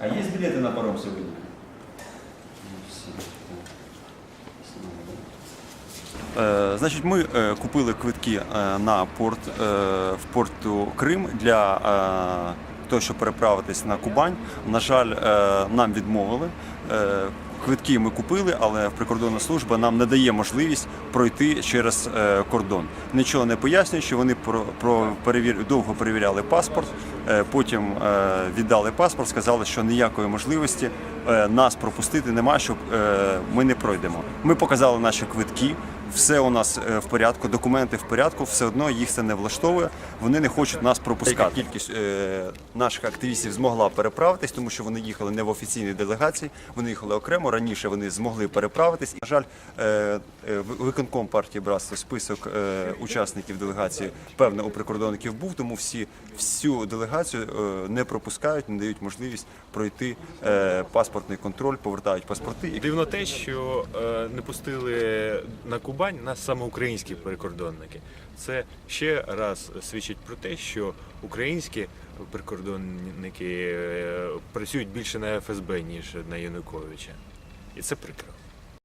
А є билеты на паром сьогодні? Е, Значить, ми е, купили квитки е, на порт в порту Крим для того, щоб переправитись на Кубань. На жаль, нам відмовили. Квитки ми купили, але прикордонна служба нам не дає можливість пройти через е, кордон. Нічого не пояснює, що вони про, про перевір... довго перевіряли паспорт, е, потім е, віддали паспорт, сказали, що ніякої можливості нас пропустити немає, щоб ми не пройдемо. Ми показали наші квитки. Все у нас е, в порядку, документи в порядку, все одно їх це не влаштовує. Вони не хочуть нас пропускати. Кількість е, наших активістів змогла переправитись, тому що вони їхали не в офіційній делегації, вони їхали окремо. Раніше вони змогли переправитись. І, на жаль, е, виконком партії братство список е, учасників делегації певно у прикордонників був, тому всі всю делегацію е, не пропускають, не дають можливість пройти е, паспортний контроль, повертають паспорти. Дивно те, що е, не пустили на Кубань нас саме українські прикордонники. Це ще раз свідчить про те, що українські прикордонники е, працюють більше на ФСБ, ніж на Януковича. І це прикро.